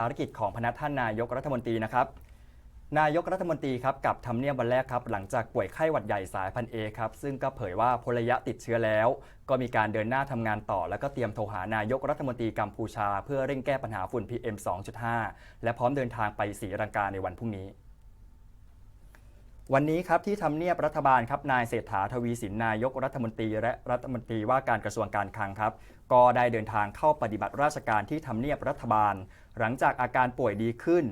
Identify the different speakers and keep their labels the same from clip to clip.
Speaker 1: ภารกิจของพนักท่านนายกรัฐมนตรีนะครับ นายกรัฐมนตรีครับกับทำเนียบวันแรกครับ หลังจากป่วยไข้หวัดใหญ่สายพันเอครับ ซึ่งก็เผยว่าพลระยะติดเชื้อแล้ว ก็มีการเดินหน้าทำงานต่อ แล้วก็เตรียมโทรหานายกรัฐมนตรีกัมพูชา เพื่อเร่งแก้ปัญหาฝุ่น PM 2.5 และพร้อมเดินทางไปสีรังกาในวันพรุ่งนี้ วันนี้ครับที่ทำเนียบรัฐบาลครับนายเศรษฐาทวีสินนายกรัฐมนตรี และรัฐมนตรีว่าการกระทรวงการคลังครับ ก็ได้เดินทางเข้าปฏิบัติราชการที่ทำเนียบรัฐบาล หลังจากอาการป่วยดีขึ้น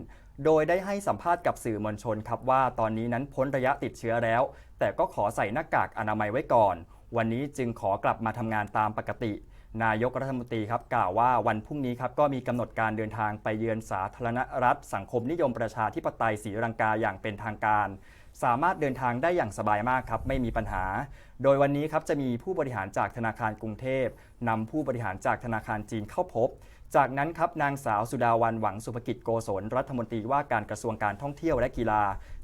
Speaker 1: โดยได้ให้สัมภาษณ์กับสื่อมวลชนครับว่าตอนนี้นั้นพ้นระยะติดเชื้อแล้ว แต่ก็ขอใส่หน้ากากอนามัยไว้ก่อน วันนี้จึงขอกลับมาทำงานตามปกติ นายกรัฐมนตรีครับกล่าวว่าวันพรุ่งนี้ครับก็มีกำหนดการเดินทางไปเยือนสาธารณรัฐ สังคมนิยมประชาธิปไตยศรีลังกาอย่างเป็นทางการ สามารถเดินทางได้อย่างสบายมากครับไม่มีปัญหา โดยวันนี้ครับจะมีผู้บริหารจากธนาคารกรุงเทพนำผู้บริหารจากธนาคารจีนเข้าพบ จากนั้นครับนางสาวสุดาวันหวังสุภกิจโกศลรัฐมนตรีว่าการกระทรวงการท่องเที่ยวและกีฬา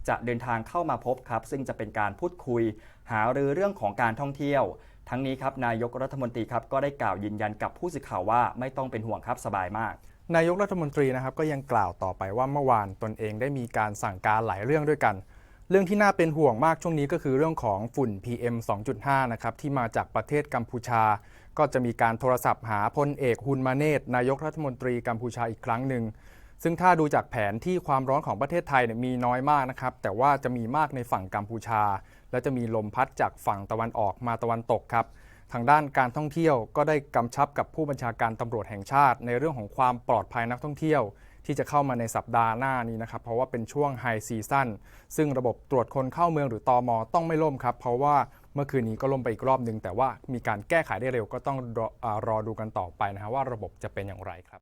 Speaker 1: จะเดินทางเข้ามาพบครับ ซึ่งจะเป็นการพูดคุย หารือเรื่องของการท่องเที่ยว ทั้งนี้ครับนายกรัฐมนตรีครับก็ได้กล่าวยืนยันกับผู้สื่อข่าวว่าไม่ต้องเป็นห่วงครับสบายมาก
Speaker 2: นายกรัฐมนตรีนะครับก็ยังกล่าวต่อไปว่าเมื่อวานตนเองได้มีการสั่งการหลายเรื่องด้วยกัน เรื่องที่น่าเป็นห่วงมากช่วงนี้ก็คือเรื่องของฝุ่น PM 2.5 นะครับที่มาจากประเทศกัมพูชา ก็จะมีการโทรศัพท์หาพลเอกฮุนมาเนตนายกรัฐมนตรีกัมพูชาอีกครั้งหนึ่ง ซึ่งถ้าดูจากแผนที่ความร้อนของประเทศไทยเนี่ยมีน้อยมากนะครับ แต่ว่าจะมีมากในฝั่งกัมพูชา และจะมีลมพัดจากฝั่งตะวันออกมาตะวันตกครับทางด้านการท่องเที่ยวก็ได้กำชับกับผู้บัญชาการตำรวจแห่งชาติ ในเรื่องของความปลอดภัยนักท่องเที่ยว ที่จะเข้ามาในสัปดาห์หน้านี้นะครับ เพราะว่าเป็นช่วงไฮซีซั่นซึ่งระบบตรวจคนเข้าเมืองหรือตอมอต้องไม่ล่มครับ เพราะว่าเมื่อคืนนี้ก็ล่มไปอีกรอบหนึ่งแต่ว่ามีการแก้ไขได้เร็วก็ต้องรออรอดูกันต่อไปนะฮะว่าระบบจะเป็นอย่างไรครับ